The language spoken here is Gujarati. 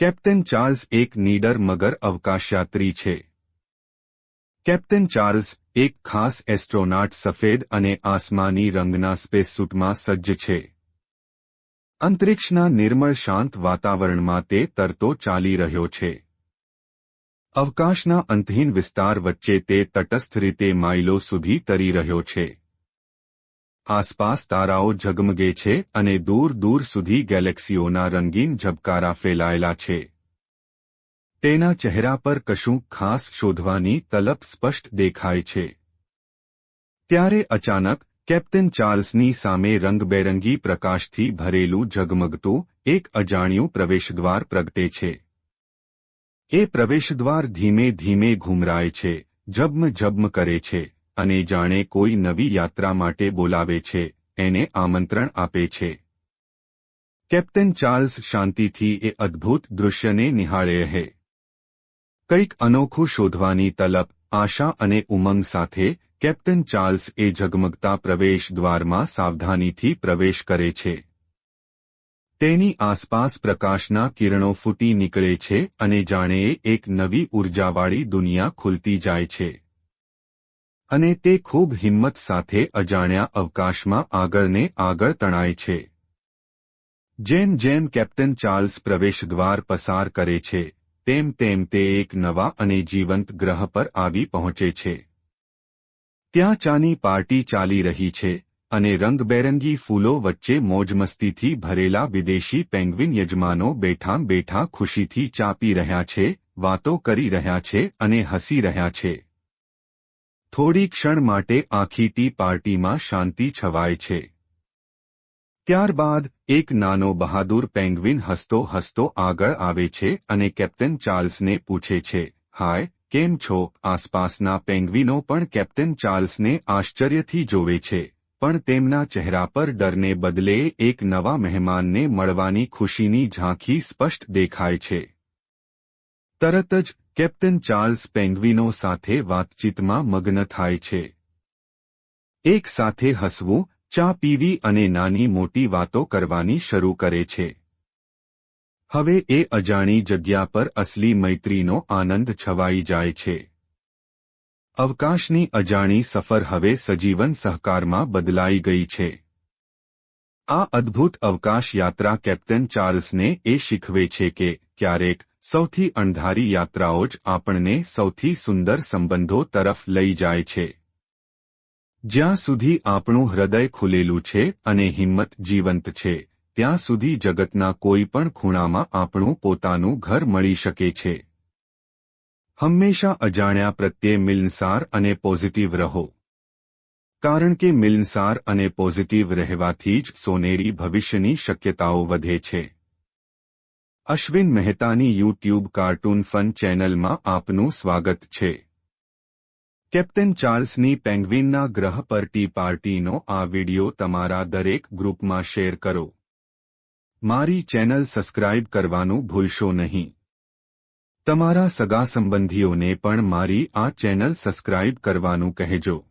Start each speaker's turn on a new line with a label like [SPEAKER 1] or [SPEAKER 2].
[SPEAKER 1] કેપ્ટન ચાર્લ્સ એક નીડર મગર અવકાશયાત્રી છે. કેપ્ટન ચાર્લ્સ એક ખાસ એસ્ટ્રોનાટ સફેદ અને આસમાની રંગના સ્પેસસૂટમાં સજ્જ છે. અંતરિક્ષના નિર્મળ શાંત વાતાવરણમાં તે તરતો ચાલી રહ્યો છે. અવકાશના અંતહીન વિસ્તાર વચ્ચે તે તટસ્થ રીતે માઇલો સુધી તરી રહ્યો છે. આસપાસ તારાઓ ઝગમગે છે અને દૂર દૂર સુધી ગેલેક્સીઓના રંગીન ઝબકારા ફેલાયેલા છે. તેના ચહેરા પર કશું ખાસ શોધવાની તલબ સ્પષ્ટ દેખાય છે. ત્યારે અચાનક કેપ્ટન ચાર્લ્સની સામે રંગબેરંગી પ્રકાશથી ભરેલું ઝગમગતું, એક અજાણ્યું પ્રવેશદ્વાર પ્રગટે છે. એ પ્રવેશદ્વાર ધીમે ધીમે ઘૂમરાય છે જબમ જબમ કરે છે. અને જાણે કોઈ નવી યાત્રા માટે બોલાવે છે, એને આમંત્રણ આપે છે. કેપ્ટન ચાર્લ્સ શાંતિથી એ અદ્ભુત દૃશ્યને નિહાળે હે. કંઈક અનોખું શોધવાની તલપ, આશા અને ઉમંગ સાથે કેપ્ટન ચાર્લ્સ એ ઝગમગતા પ્રવેશ દ્વારમાં સાવધાનીથી પ્રવેશ કરે છે. તેની આસપાસ પ્રકાશના કિરણો ફૂટી નીકળે છે અને જાણે એક નવી ઉર્જાવાળી દુનિયા ખુલતી જાય છે. અને તે ખૂબ હિંમત સાથે અજાણ્યા અવકાશમાં આગળને આગળ તણાય છે. જેમ જેમ કેપ્ટન ચાર્લ્સ પ્રવેશદ્વાર પસાર કરે છે, તેમ તેમ તે એક નવા અને જીવંત ગ્રહ પર આવી પહોંચે છે. ત્યાં ચાની પાર્ટી ચાલી રહી છે અને રંગબેરંગી ફૂલો વચ્ચે મોજમસ્તીથી ભરેલા વિદેશી પેંગ્વિન યજમાનો બેઠા બેઠા ખુશીથી ચા પી રહ્યા છે, વાતો કરી રહ્યા છે અને હસી રહ્યા છે. થોડી ક્ષણ માટે આખી ટી પાર્ટીમાં શાંતિ છવાય છે. ત્યારબાદ, એક નાનો બહાદુર પેંગ્વિન હસતો હસતો આગળ આવે છે અને કેપ્ટન ચાર્લ્સને પૂછે છે, હાય, કેમ છો? આસપાસના પેંગ્વિનો પણ કેપ્ટન ચાર્લ્સને આશ્ચર્યથી જોવે છે, પણ તેમના ચહેરા પર ડરને બદલે એક નવા મહેમાનને મળવાની ખુશીની ઝાંખી સ્પષ્ટ દેખાય છે. તરત જ કેપ્ટન ચાર્લ્સ પેંગ્વિનો સાથે વાતચીતમાં મગ્ન થાય છે. એક સાથે હસવું, ચા પીવી અને નાની મોટી વાતો કરવાની શરૂ કરે છે. હવે એ અજાણી જગ્યા પર અસલી મૈત્રીનો આનંદ છવાઈ જાય છે. અવકાશની અજાણી સફર હવે સજીવન સહકારમાં બદલાઈ ગઈ છે. આ અદ્ભુત અવકાશ યાત્રા કેપ્ટન ચાર્લ્સને એ શીખવે છે કે ક્યારેક સૌથી અણધારી યાત્રાઓ જ આપણને સૌથી સુંદર સંબંધો તરફ લઈ જાય છે. જ્યાં સુધી આપણું હૃદય ખુલેલું છે અને હિંમત જીવંત છે, ત્યાં સુધી જગતના કોઈ પણ ખૂણામાં આપણું પોતાનું ઘર મળી શકે છે. હંમેશા અજાણ્યા પ્રત્યે મિલનસાર અને પોઝિટિવ રહો. કારણ કે મિલનસાર અને પોઝિટિવ રહેવાથી જ સોનેરી ભવિષ્યની શક્યતાઓ વધે છે. અશ્વિન મહેતાની યુટ્યુબ કાર્ટૂન ફન ચેનલમાં આપનું સ્વાગત છે. કેપ્ટન ચાર્લ્સની પેંગ્વિનના ગ્રહ પર ટી પાર્ટીનો આ વિડિયો તમારા દરેક ગ્રુપમાં શેર કરો. મારી ચેનલ સબસ્ક્રાઇબ કરવાનું ભૂલશો નહીં. તમારા સગા સંબંધીઓને પણ મારી આ ચેનલ સબસ્ક્રાઇબ કરવાનું કહેજો.